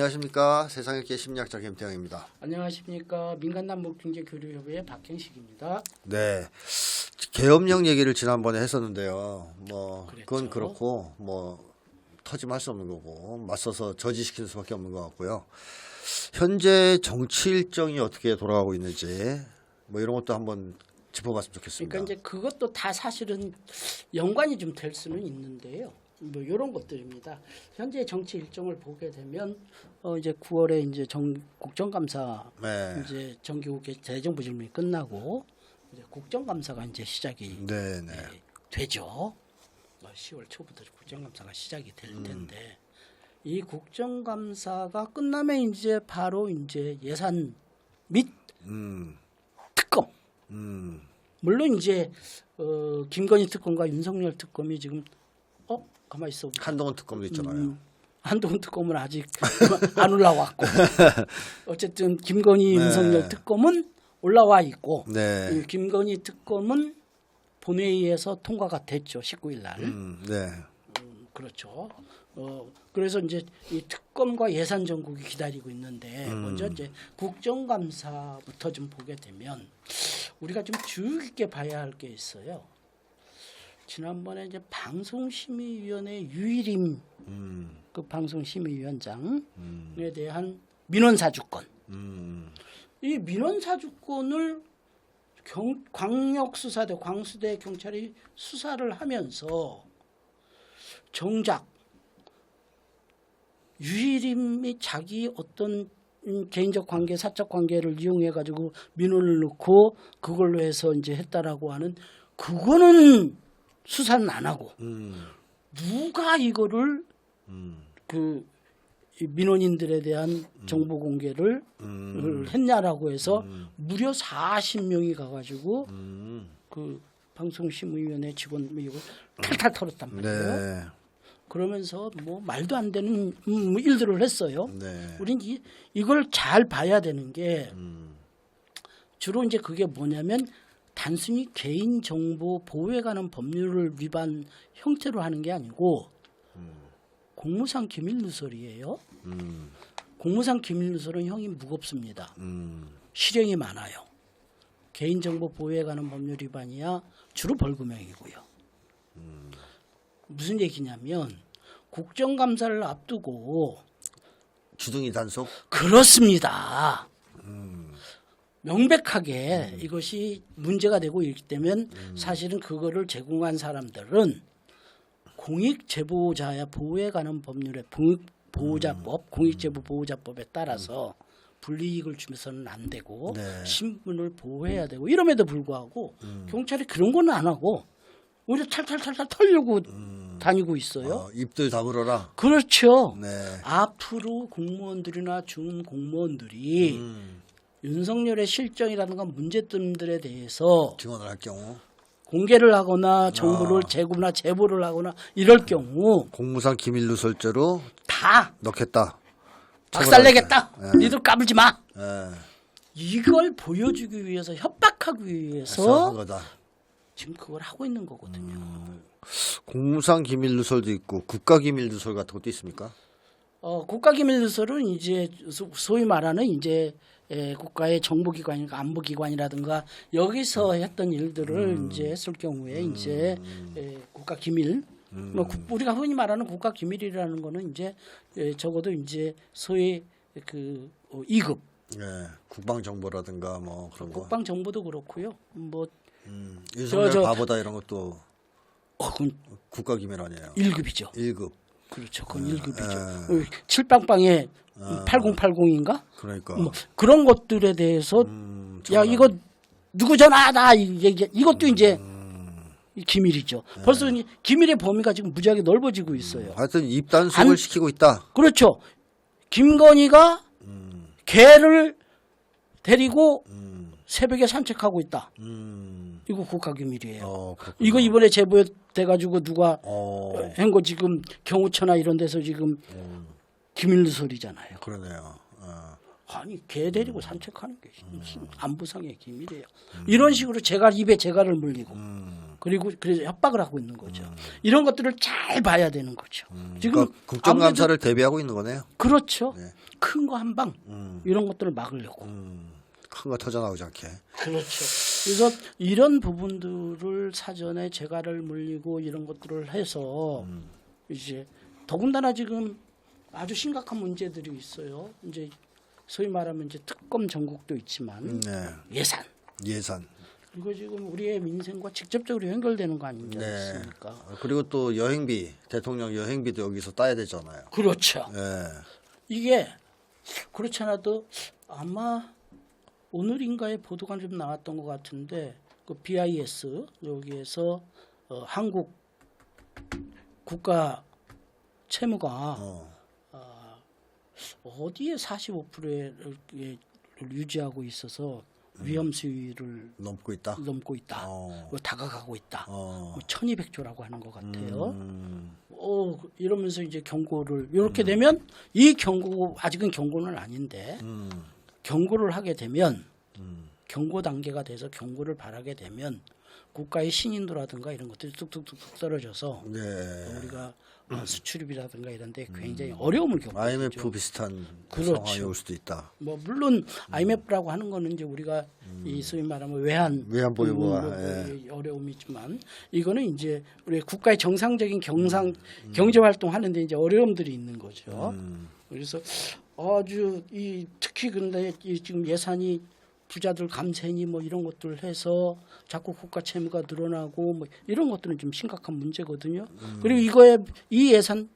안녕하십니까 세상의 심리학자 김태형입니다. 안녕하십니까 민간남북경제교류협의회 박형식입니다. 네 계엄령 얘기를 지난번에 했었는데요. 뭐 그건 그랬죠. 그렇고 뭐 터짐할 수 없는 거고 맞서서 저지시키는 수밖에 없는 것 같고요. 현재 정치 일정이 어떻게 돌아가고 있는지 뭐 이런 것도 한번 짚어봤으면 좋겠습니다. 그러니까 이제 그것도 다 사실은 연관이 좀 될 수는 있는데요. 뭐 이런 것들입니다. 현재 정치 일정을 보게 되면 어 이제 9월에 이제 정 국정감사 네, 이제 정기국 대정부 질문이 끝나고 이제 국정감사가 이제 시작이 네, 네. 예, 되죠. 어, 10월 초부터 국정감사가 시작이 될 음. 텐데 이 국정감사가 끝나면 이제 바로 이제 예산 및 음, 특검 음, 물론 이제 어, 김건희 특검과 윤석열 특검이 지금 어 가만 있어 한동훈 특검도 있잖아요. 음, 한동훈 특검은 아직 안 올라왔고 어쨌든 김건희 네. 윤석열 특검은 올라와 있고 네, 이 김건희 특검은 본회의에서 통과가 됐죠 19일 날 음, 네, 그렇죠. 어 그래서 이제 이 특검과 예산 정국이 기다리고 있는데 음. 먼저 이제 국정감사부터 좀 보게 되면 우리가 좀 주의 깊게 봐야 할 게 있어요. 지난번에 이제 방송심의위원회 유일임 음, 그 방송심의위원장에 음, 대한 민원사주권. 음, 이 민원사주권을 경, 광역수사대 광수대 경찰이 수사를 하면서 정작 유일임이 자기 어떤 음, 개인적 관계, 사적 관계를 이용해 가지고 민원을 넣고 그걸로 해서 이제 했다라고 하는 그거는 수사는 안 하고. 음, 누가 이거를 음, 그이 민원인들에 대한 정보 공개를 음, 했냐라고 해서 무려 40명이 가가지고 음, 그 방송심의위원회 직원 뭐 이거 탈탈 털었단 말이에요. 네, 그러면서 뭐 말도 안 되는 음, 일들을 했어요. 네, 우린 이, 이걸 잘 봐야 되는 게 음, 주로 이제 그게 뭐냐면 단순히 개인 정보 보호에 관한 법률을 위반 형태로 하는 게 아니고 공무상 기밀 누설이에요. 음, 공무상 기밀 누설은 형이 무겁습니다. 음, 실형이 많아요. 개인정보 보호에 관한 법률 위반이야 주로 벌금형이고요. 무슨 얘기냐면 국정감사를 앞두고 주둥이 단속. 그렇습니다. 명백하게 이것이 문제가 되고 있기 때문에 사실은 그거를 제공한 사람들은 공익 제보자야 보호에 관한 법률의 공익 보호자법, 공익 제보 보호자법에 따라서 불이익을 주면서는 안 되고 네. 신분을 보호해야 되고 이럼에도 불구하고 경찰이 그런 건 안 하고 오히려 탈탈탈탈 털려고 다니고 있어요. 어, 입들 다물어라. 그렇죠. 네. 앞으로 공무원들이나 준 공무원들이 음, 윤석열의 실정이라든가 문제점들에 대해서 증언을 할 경우 공개를 하거나 정보를 아. 제공이나 제보를 하거나 이럴 경우 공무상 기밀 누설죄로 다 넣겠다. 박살내겠다. 네. 니들 까불지 마. 예. 이걸 보여주기 위해서 협박하기 위해서. 지금 그걸 하고 있는 거거든요. 공무상 기밀 누설도 있고 국가 기밀 누설 같은 것도 있습니까? 어, 국가 기밀 누설은 이제 소- 소위 말하는 이제 에, 국가의 정보기관이니까 안보기관이라든가 여기서 했던 일들을 이제 했을 경우에 이제 에, 국가 기밀 뭐 국- 우리가 흔히 말하는 국가 기밀이라는 거는 이제 에, 적어도 이제 소위 그 어, 2급 예. 국방 정보라든가 뭐 그런 거. 국방 정보도 그렇고요. 뭐 음, 윤석열 저- 바보다 이런 것도 어, 국가 기밀 아니에요. 1급이죠. 1급. 그렇죠. 그건 1급이죠. 에. 칠빵빵에 8080인가? 그러니까. 뭐 그런 것들에 대해서 음, 야 이거 누구 전화다 이 얘기 이것도 이제 이 기밀이죠. 벌써 이 기밀의 범위가 지금 무지하게 넓어지고 있어요. 하여튼 입단속을 안- 시키고 있다. 그렇죠. 김건희가 개를 데리고 새벽에 산책하고 있다. 음. 이거 국가 기밀이에요. 어. 이거 이번에 제보돼 가지고 누가 어, 한거 지금 경호처나 이런 데서 지금 기밀 누설이잖아요. 그러네요. 어. 아니 개 데리고 산책하는 게 무슨 안보상의 기밀이에요. 이런 식으로 제가 입에 제가를 물리고 그리고 그래서 협박을 하고 있는 거죠. 이런 것들을 잘 봐야 되는 거죠. 지금 그러니까 국정감사를 대비하고 있는 거네요. 그렇죠. 네. 큰거 한방 음. 이런 것들을 막으려고. 큰 거 터져 나오지 않게. 그렇죠. 그래서 이런 부분들을 사전에 재갈을 물리고 이런 것들을 해서 이제 더군다나 지금 아주 심각한 문제들이 있어요. 이제 소위 말하면 이제 특검 전국도 있지만 네. 예산 예산. 이거 지금 우리의 민생과 직접적으로 연결되는 거 아니겠습니까? 네. 그리고 또 여행비, 대통령 여행비도 여기서 따야 되잖아요. 그렇죠. 네. 이게 그렇지 않아도 아마 오늘인가에 보도가 좀 나왔던 것 같은데 그 BIS 여기에서 어, 한국 국가 채무가 어. 어 디에 45%를 유지하고 있어서 위험 수위를 넘고 있다. 넘고 있다. 어. 뭐 다가가고 있다. 어. 뭐 1200조라고 하는 것 같아요. 음. 어, 이러면서 이제 경고를 이렇게 되면 이 경고 아직은 경고는 아닌데 음. 경고를 하게 되면 경고 단계가 돼서 경고를 바라게 되면 국가의 신인도라든가 이런 것들이 뚝뚝뚝뚝 떨어져서 네. 우리가 어, 수출입이라든가 이런 데 굉장히 어려움을 겪고 IMF 있죠. 비슷한 그렇죠. 상황이 올 수도 있다. 뭐 물론 IMF라고 하는 거는 이제 우리가 이 소위 말하면 외환 외환 보유고가, 음, 예. 어려움이 있지만 이거는 이제 우리 국가의 정상적인 경상 경제 활동 하는데 이제 어려움들이 있는 거죠. 음. 그래서 아주 이 특히 근데 이 지금 예산이 부자들 감세니 뭐 이런 것들 해서 자꾸 국가 채무가 늘어나고 뭐 이런 것들은 좀 심각한 문제거든요. 그리고 이거에 이 예산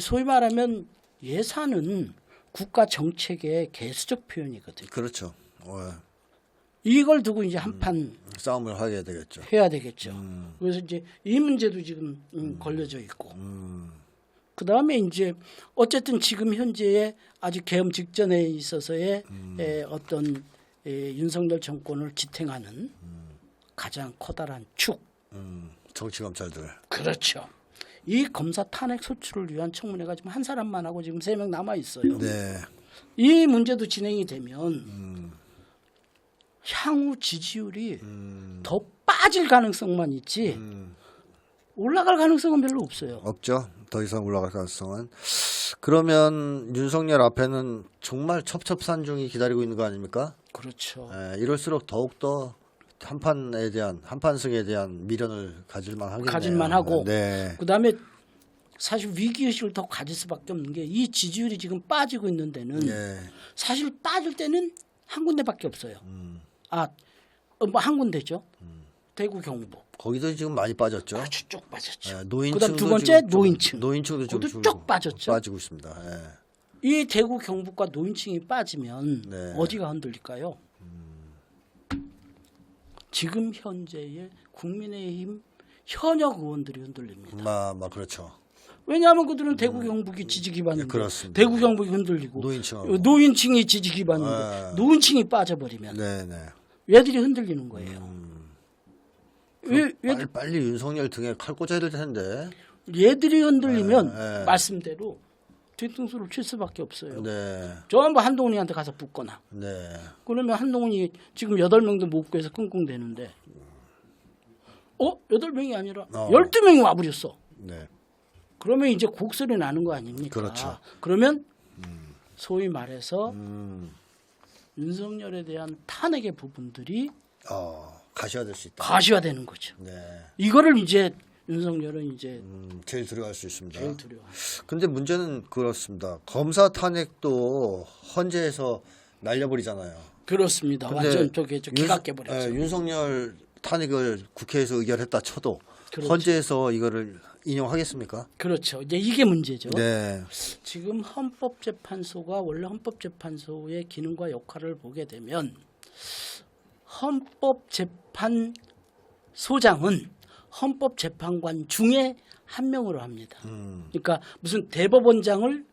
소위 말하면 예산은 국가 정책의 개수적 표현이거든요. 그렇죠. 어, 이걸 두고 이제 한판 싸움을 하게 되겠죠. 해야 되겠죠. 음. 그래서 이제 이 문제도 지금 음, 걸려져 있고. 그 다음에 이제 어쨌든 지금 현재의 아직 계엄 직전에 있어서의 에, 어떤 에, 윤석열 정권을 지탱하는 가장 커다란 축. 음. 정치 검찰들. 그렇죠. 이 검사 탄핵 소추를 위한 청문회가 지금 한 사람만 하고 지금 세 명 남아 있어요. 네. 이 문제도 진행이 되면 향후 지지율이 더 빠질 가능성만 있지 올라갈 가능성은 별로 없어요. 없죠. 더 이상 올라갈 가능성은. 그러면 윤석열 앞에는 정말 첩첩산중이 기다리고 있는 거 아닙니까? 그렇죠. 에, 이럴수록 더욱 더 한판에 대한 한판승에 대한 미련을 가질만 하겠네요. 가질만 하고. 네. 그다음에 사실 위기 의식을 더 가질 수밖에 없는 게 이 지지율이 지금 빠지고 있는 데는 예. 사실 빠질 때는 한 군데밖에 없어요. 아, 어, 뭐한 군데죠. 대구 경북. 거기도 지금 많이 빠졌죠. 아주 쭉 빠졌죠. 예, 노인층도 그다음 두 번째 지금 좀- 노인층. 노인층도 지금 그것도 좀쭉 빠졌죠. 빠지고 있습니다. 예. 이 대구 경북과 노인층이 빠지면 네. 어디가 흔들릴까요? 지금 현재의 국민의힘 현역 의원들이 흔들립니다. 마, 마 그렇죠. 왜냐하면 그들은 대구 경북이 지지 기반인데 네, 그렇습니다. 대구 경북이 흔들리고 노인층하고. 노인층이 지지 기반인데 아. 노인층이 빠져버리면 네, 네. 얘들이 흔들리는 거예요. 왜, 왜 빨리, 빨리 윤석열 등에 칼 꽂아야 될 텐데. 얘들이 흔들리면 네, 네. 말씀대로 뒤통수를 칠 수밖에 없어요. 네. 전부 한동훈이한테 가서 붙거나 네. 그러면 한동훈이 지금 여덟 명도 못 구해서 끙끙대는데 어 여덟 명이 아니라 어. 열두 명이 와버렸어. 네. 그러면 이제 곡소리 나는 거 아닙니까? 그렇죠. 그러면 소위 말해서 음. 윤석열에 대한 탄핵의 부분들이 어, 가셔야 될 수 있다. 가시화되는 거죠. 네. 이거를 이제 윤석열은 이제 음, 제일 두려워할 수 있습니다. 제일 두려워. 근데 문제는 그렇습니다. 검사 탄핵도 헌재에서 날려버리잖아요. 그렇습니다. 완전 저게 윤- 깨버렸어. 예, 윤석열 탄핵을 국회에서 의결했다 쳐도 그렇죠. 헌재에서 이거를 인용하겠습니까? 그렇죠. 이제 이게 문제죠. 네. 지금 헌법재판소가 원래 헌법재판소의 기능과 역할을 보게 되면 헌법재판소장은 헌법재판관 중에 한 명으로 합니다. 음. 그러니까 무슨 대법원장을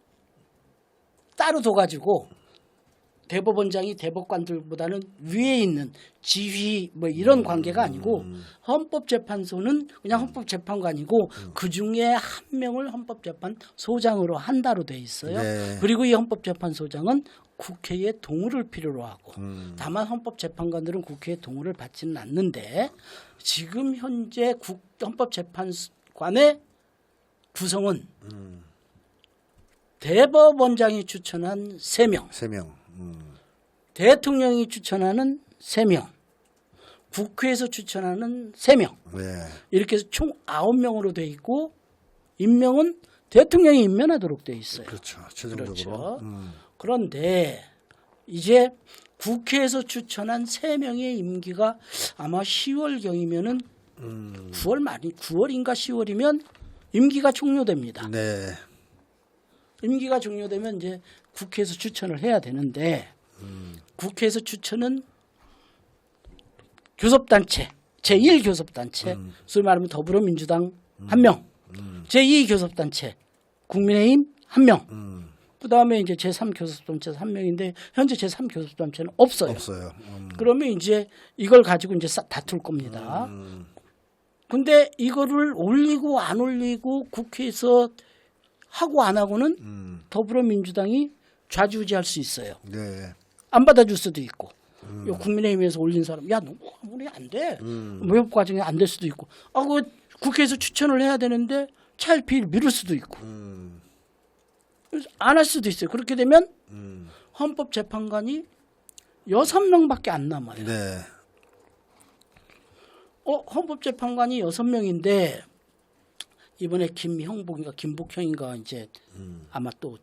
따로 둬가지고 대법원장이 대법관들보다는 위에 있는 지휘 뭐 이런 관계가 아니고 헌법재판소는 그냥 헌법재판관이고 그 중에 한 명을 헌법재판소장으로 한다로 돼 있어요. 네. 그리고 이 헌법재판소장은 국회의 동의를 필요로 하고 음. 다만 헌법재판관들은 국회의 동의를 받지는 않는데 지금 현재 국, 헌법재판관의 구성은 대법원장이 추천한 3명, 세 명. 음. 대통령이 추천하는 3명, 국회에서 추천하는 3명 네. 이렇게 해서 총 9명으로 돼 있고 임명은 대통령이 임명하도록 돼 있어요. 그렇죠. 최종적으로. 그렇죠. 음. 그런데 이제 국회에서 추천한 세 명의 임기가 아마 10월경이면은 음. 9월 말이 9월인가 10월이면 임기가 종료됩니다. 네. 임기가 종료되면 이제 국회에서 추천을 해야 되는데 국회에서 추천은 교섭단체 제1 교섭단체 소위 말하면 더불어민주당 한 명, 제2 교섭단체 국민의힘 한 명, 음. 그 다음에 이제 제3 교섭단체 한 명인데 현재 제3 교섭단체는 없어요. 없어요. 음. 그러면 이제 이걸 가지고 이제 싸- 다툴 겁니다. 음. 근데 이거를 올리고 안 올리고 국회에서 하고 안 하고는 음. 더불어민주당이 좌지우지할 수 있어요. 네. 안 받아줄 수도 있고. 요 국민의힘에서 올린 사람, 야, 너 아무리 안 돼. 모욕 과정이 안 될 수도 있고. 아, 그 국회에서 추천을 해야 되는데 차일피 미룰 수도 있고. 음. 안할 수도 있어요. 그렇게 되면 음. 헌법재판관이 여섯 명밖에 안 남아요. 네. 어, 헌법재판관이 여섯 명인데 이번에 김형복인가 김복형인가 이제 아마 또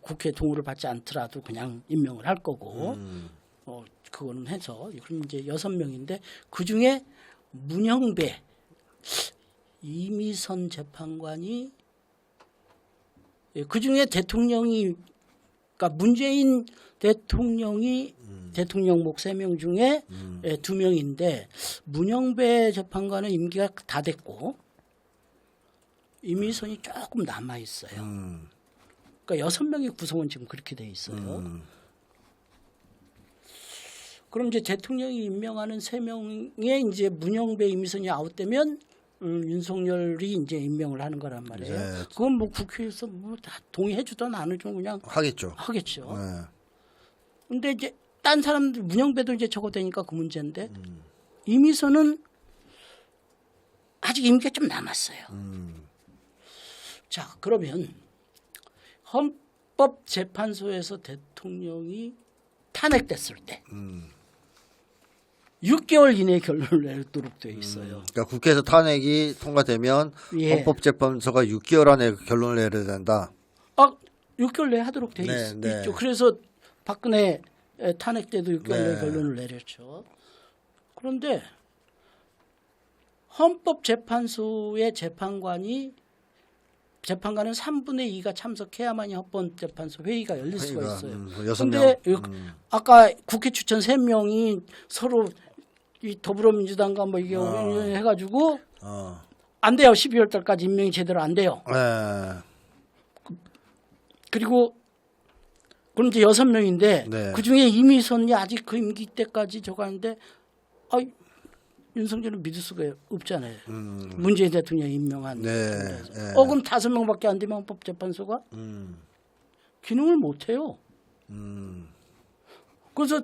국회 동의를 받지 않더라도 그냥 임명을 할 거고 음. 어, 그거는 해서 그럼 이제 여섯 명인데 그 중에 문영배 이미선 재판관이 그 중에 대통령이 그러니까 문재인 대통령이 대통령 목 세 명 중에 예, 두 명인데 문영배 재판관은 임기가 다 됐고 이미선이 조금 남아 있어요. 음. 그러니까 여섯 명의 구성은 지금 그렇게 돼 있어요. 음. 그럼 이제 대통령이 임명하는 세 명의 이제 문영배 이미선이 아웃되면 음, 윤석열이 이제 임명을 하는 거란 말이에요. 네. 그건 뭐 국회에서 뭐 다 동의해주든 안 해주든 그냥 하겠죠. 하겠죠. 네. 근데 이제 딴 사람들 문영배도 이제 저거 되니까 그 문제인데 이미선은 아직 임기가 좀 남았어요. 자 그러면 헌법재판소에서 대통령이 탄핵됐을 때 6개월 이내에 결론을 내도록 돼 있어요. 그러니까 국회에서 탄핵이 통과되면 예. 헌법재판소가 6개월 안에 결론을 내려야 된다. 아 6개월 내에 하도록 돼 네, 있, 네. 있죠. 그래서 박근혜 에, 탄핵 때도 6개월 내에 네. 결론을 내렸죠. 그런데 헌법재판소의 재판관이 재판관은 3분의 2가 참석해야만이 헌법재판소 회의가 열릴 수가 있어요. 음, 근데 명. 요- 아까 국회 추천 3명이 서로 이 더불어민주당과 뭐 이게 해가지고 어. 안 돼요. 12월 달까지 임명이 제대로 안 돼요. 네. 그리고 그럼 이제 여섯 명인데 네. 그 중에 이미선이 아직 그 임기 때까지 저거 하는데 아 윤석열은 믿을 수가 없잖아요. 문재인 대통령이 임명한. 음. 네. 네. 어 그럼 다섯 명밖에 안 되면 헌법재판소가 음. 기능을 못 해요. 음. 그래서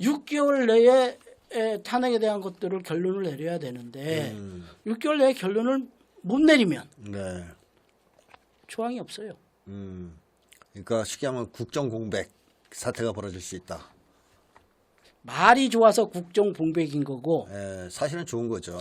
6개월 내에 에, 탄핵에 대한 것들을 결론을 내려야 되는데 음. 6개월 내에 결론을 못 내리면 네. 조항이 없어요. 음. 그러니까 쉽게 하면 국정 공백 사태가 벌어질 수 있다. 말이 좋아서 국정 공백인 거고 예, 사실은 좋은 거죠.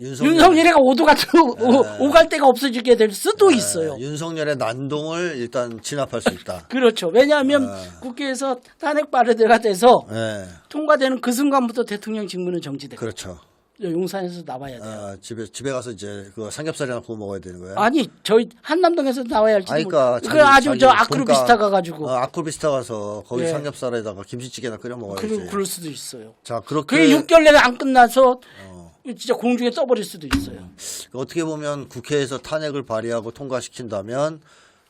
윤석열, 윤석열이가 오도가 오, 오갈 데가 없어지게 될 수도 네. 있어요. 윤석열의 난동을 일단 진압할 수 있다. 그렇죠. 왜냐하면 국회에서 탄핵 발의가 돼서 예, 통과되는 그 순간부터 대통령 직무는 정지돼. 그렇죠. 용산에서 나와야 돼요. 아, 집에 집에 가서 이제 그 삼겹살이나 구워 먹어야 되는 거예요. 아니 저희 한남동에서 나와야 할지 아니, 그러니까 그 자기- 아주 저 아크로 돈가- 비스타 가가지고 어, 아쿠비스타 가서 거기 예. 삼겹살에다가 김치찌개나 끓여 먹어야지. 그, 그럴 수도 있어요. 자 그렇게 그게 6개월 내에 안 끝나서 어. 진짜 공중에 떠버릴 수도 있어요. 어떻게 보면 국회에서 탄핵을 발의하고 통과시킨다면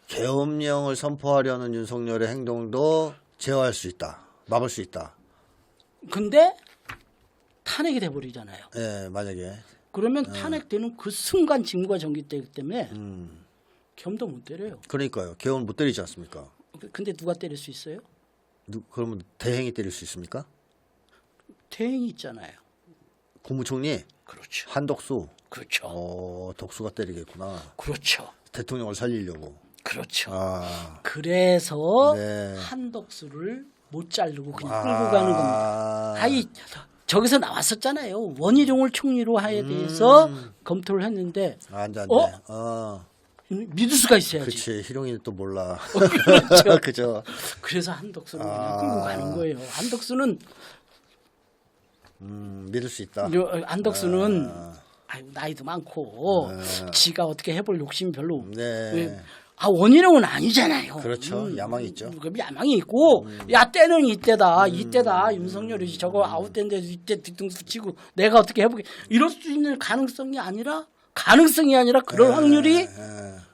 계엄령을 선포하려는 윤석열의 행동도 제어할 수 있다. 막을 수 있다. 근데 탄핵이 돼 버리잖아요. 예, 만약에 그러면 탄핵되는 그 순간 직무가 전기되기 때문에 음. 겸도 못 때려요. 그러니까요. 계엄 못 때리지 않습니까? 근데 누가 때릴 수 있어요? 누, 그러면 대행이 때릴 수 있습니까? 대행이 있잖아요. 국무총리 그렇죠. 한덕수 그렇죠. 어, 독수가 때리겠구나. 그렇죠. 대통령을 살리려고. 그렇죠. 아, 그래서 네. 한덕수를 못 자르고 그냥 아. 끌고 가는 겁니다. 아이 저기서 나왔었잖아요. 원희룡을 총리로 하에 대해서 검토를 했는데 아, 안 돼, 안 어? 돼. 어, 믿을 수가 있어야지. 그렇지. 희룡이는 또 몰라. 그렇죠. 그죠. 그래서 한덕수를 그냥 아. 끌고 가는 거예요. 한덕수는 음, 믿을 수 있다. 요- 한덕수는 아유, 나이도 많고 지가 어떻게 해볼 욕심이 별로 없- 네. 왜- 아 원희룡은 아니잖아요. 그렇죠. 야망이 있죠. 그 야망이 있고 야 때는 이때다 이때다 윤석열이 저거 아웃된데 이때 뒤통수 치고 내가 어떻게 해보게 이럴 수 있는 가능성이 아니라 가능성이 아니라 그럴 확률이 예.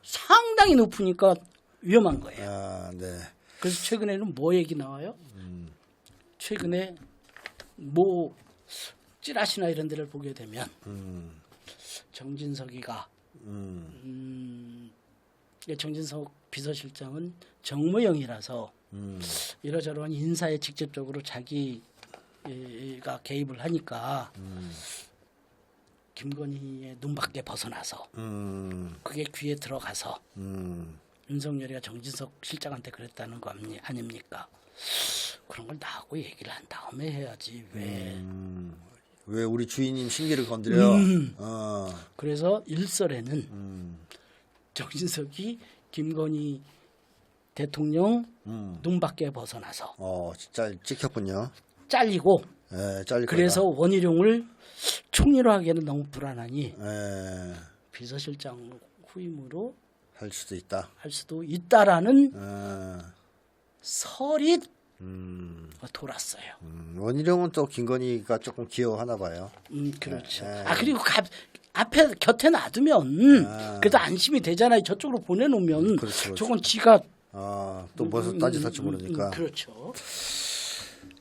상당히 높으니까 위험한 거예요. 아, 네. 그래서 최근에는 뭐 얘기 나와요? 최근에 뭐 찌라시나 이런 데를 보게 되면 정진석이가 음, 이 정진석 비서실장은 정무형이라서 이러저러한 인사에 직접적으로 자기가 개입을 하니까 김건희의 눈밖에 벗어나서 음, 그게 귀에 들어가서 음, 윤석열이가 정진석 실장한테 그랬다는 거 아니- 아닙니까? 그런 걸 나하고 얘기를 한 다음에 해야지 왜? 왜 우리 주인님 신기를 건드려? 음. 어, 그래서 일설에는 음, 정진석이 김건희 대통령 음. 눈밖에 벗어나서 어, 진짜 찍혔군요. 잘리고 예, 잘릴 그래서 원희룡을 총리로 하기에는 너무 불안하니 거다. 예, 비서실장 후임으로 할 수도 있다. 할 수도 있다라는 어, 설이 음, 돌았어요. 음, 원희룡은 또 김건희가 조금 귀여워하나 봐요. 음, 그렇죠. 네. 아 그리고 가, 앞에 곁에 놔두면 아. 그래도 안심이 되잖아요. 저쪽으로 보내놓으면 그렇죠, 그렇죠. 저건 지가 아, 또 무슨 딴짓 할지 음, 모르니까. 음, 그렇죠.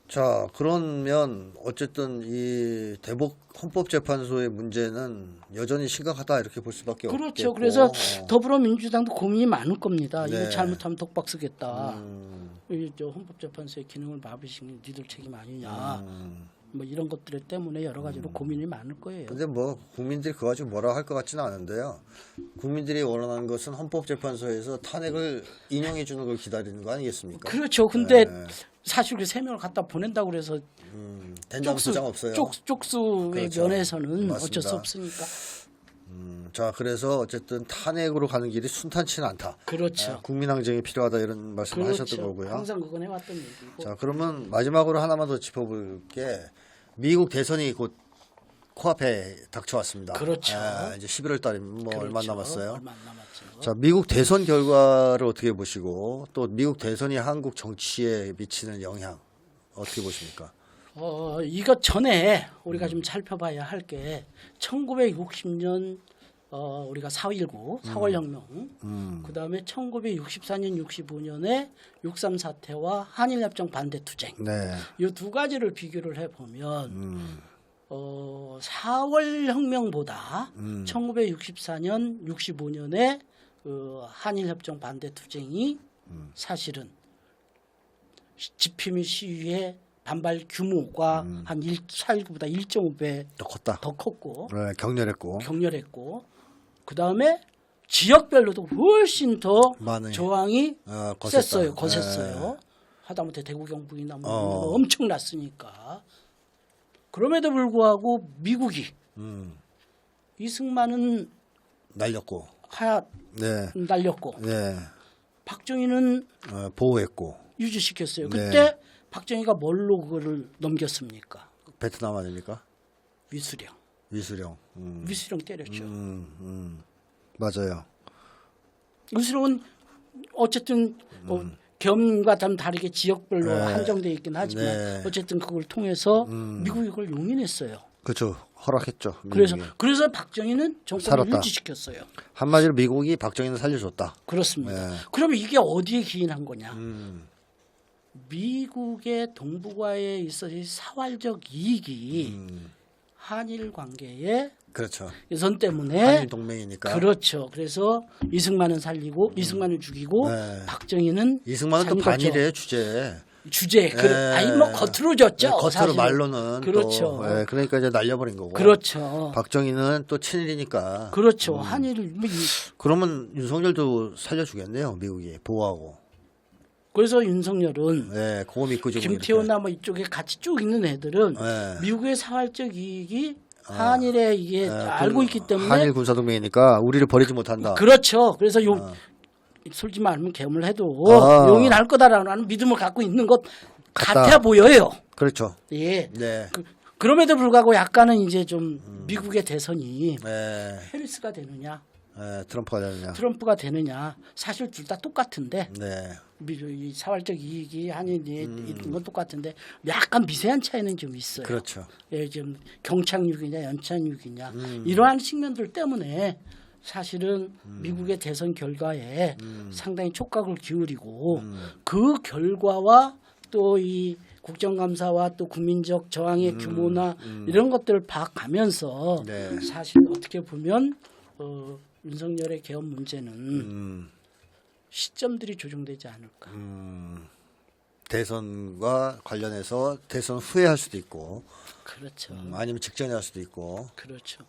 자, 그러면 어쨌든 이 대북 헌법재판소의 문제는 여전히 심각하다 이렇게 볼 수밖에 그렇죠. 없겠고. 그래서 어. 더불어민주당도 고민이 많을 겁니다. 네. 이거 잘못하면 독박 쓰겠다. 음, 이저 헌법재판소의 기능을 마비시킨 니들 책임 아니냐. 음. 뭐 이런 것들 때문에 여러 가지로 고민이 많을 거예요. 근데 뭐 국민들이 그거 가지고 뭐라 할 것 같지는 않은데요. 국민들이 원하는 것은 헌법재판소에서 탄핵을 인용해 주는 걸 기다리는 거 아니겠습니까? 그렇죠. 근데 네. 사실 그 세 명을 갖다 보낸다고 그래서 음, 된장 소장 없어요. 쪽, 쪽수의 그렇죠. 면에서는 맞습니다. 어쩔 수 없으니까. 음, 자, 그래서 어쨌든 탄핵으로 가는 길이 순탄치는 않다. 그렇죠. 아, 국민항쟁이 필요하다 이런 말씀을 그렇죠. 하셨던 거고요. 항상 그건 해왔던 얘기고. 자, 그러면 마지막으로 하나만 더 짚어볼 게 미국 대선이 곧 코앞에 닥쳐왔습니다. 그렇죠. 아, 이제 11월 달이 뭐 얼마 그렇죠. 남았어요. 얼마 안 남았죠. 자, 미국 대선 결과를 어떻게 보시고 또 미국 대선이 한국 정치에 미치는 영향 어떻게 보십니까? 어, 이것 전에 음. 우리가 좀 살펴봐야 할 게 1960년 어, 우리가 4.19 4월 혁명 음. 그 다음에 1964년 65년에 6.3 사태와 한일 협정 반대 투쟁 네. 이두 가지를 비교를 해 보면 음. 어, 4월 혁명보다 음. 1964년 65년에 그 한일 협정 반대 투쟁이 음. 사실은 시- 집회 및 시위의 반발 규모가 음. 한 1, 4.19보다 1.5배 더 컸다. 더 컸고 네, 격렬했고. 격렬했고 그 다음에 지역별로도 훨씬 더 많이. 저항이 어, 거셌다. 셌어요, 거셌어요. 하다못해 대구 경북이나 뭐 어. 엄청 났으니까. 그럼에도 불구하고 미국이 음. 이승만은 날렸고. 하야 네. 날렸고 네. 박정희는 어, 보호했고. 유지시켰어요. 네. 그때 박정희가 뭘로 그거를 넘겼습니까? 베트남 아닙니까? 위수령. 위수령. 음. 위수령 때렸죠. 음, 음. 맞아요. 위수령은 어쨌든 뭐 겸과 좀 다르게 지역별로 음. 네. 한정돼 있긴 하지만 네. 음. 어쨌든 그걸 통해서 미국이 그걸 용인했어요. 그렇죠. 허락했죠. 그래서 미국이. 그래서 박정희는 정권을 살았다. 유지시켰어요. 한마디로 미국이 박정희를 살려줬다. 그렇습니다. 네. 그러면 이게 어디에 기인한 거냐? 음. 미국의 동북아에 있어서 사활적 이익이 음. 한일 관계의 그렇죠. 예선 때문에 한일 동맹이니까. 그렇죠. 그래서 이승만은 살리고 이승만을 죽이고 네. 박정희는 이승만은 또. 반일의 주제. 주제 그 예. 아니 뭐 겉으로 졌죠. 네, 겉으로 사실은. 말로는 그렇죠. 또, 예, 그러니까 이제 날려버린 거고. 그렇죠. 박정희는 또 친일이니까. 그렇죠. 한일 뭐 이- 그러면 윤석열도 살려주겠네요. 미국이 보호하고. 그래서 윤석열은 네, 그거 믿고 지금 김태호나 뭐 이쪽에 같이 쭉 있는 애들은 네. 미국의 사활적 이익이 한일에 이게 예, 알고 그 있기 때문에 한일 군사 동맹이니까 우리를 버리지 못한다. 그렇죠. 그래서 용 솔직히 말하면 개물 해도 아. 용인할 거다라는 믿음을 갖고 있는 것 같다. 같아 보여요. 그렇죠. 예. 네. 그, 그럼에도 불구하고 약간은 이제 좀 미국의 대선이 네. 해리스가 되느냐 네, 트럼프가 되느냐. 트럼프가 되느냐 사실 둘 다 똑같은데 네. 미- 이 사활적 이익이 한일에 있는 건 똑같은데 약간 미세한 차이는 좀 있어요. 그렇죠. 예, 좀 경착륙이냐 연착륙이냐 음. 이러한 측면들 때문에 사실은 음. 미국의 대선 결과에 상당히 촉각을 기울이고 음. 그 결과와 또이 국정감사와 또 국민적 저항의 규모나 이런 것들을 봐가면서 음. 네. 사실 어떻게 보면 어, 윤석열의 개헌 문제는 음, 시점들이 조정되지 않을까. 대선과 관련해서 대선 후에 할 수도 있고 그렇죠. 음, 아니면 직전에 할 수도 있고. 그렇죠.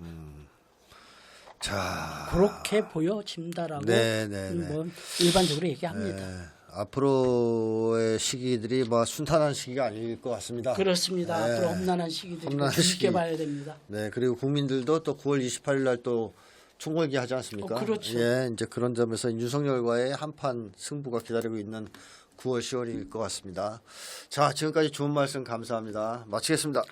자, 그렇게 보여진다라고 네, 네, 네. 뭐 일반적으로 얘기합니다. 네, 앞으로의 시기들이 뭐 순탄한 시기가 아닐 것 같습니다. 그렇습니다. 네. 앞으로 험난한 시기들이 험난한 시기. 봐야 됩니다. 네, 그리고 국민들도 또 9월 28일 날또 총궐기 하지 않습니까? 어, 그렇죠. 예, 이제 그런 점에서 윤석열과의 한판 승부가 기다리고 있는 9월 10월일 것 같습니다. 자, 지금까지 좋은 말씀 감사합니다. 마치겠습니다.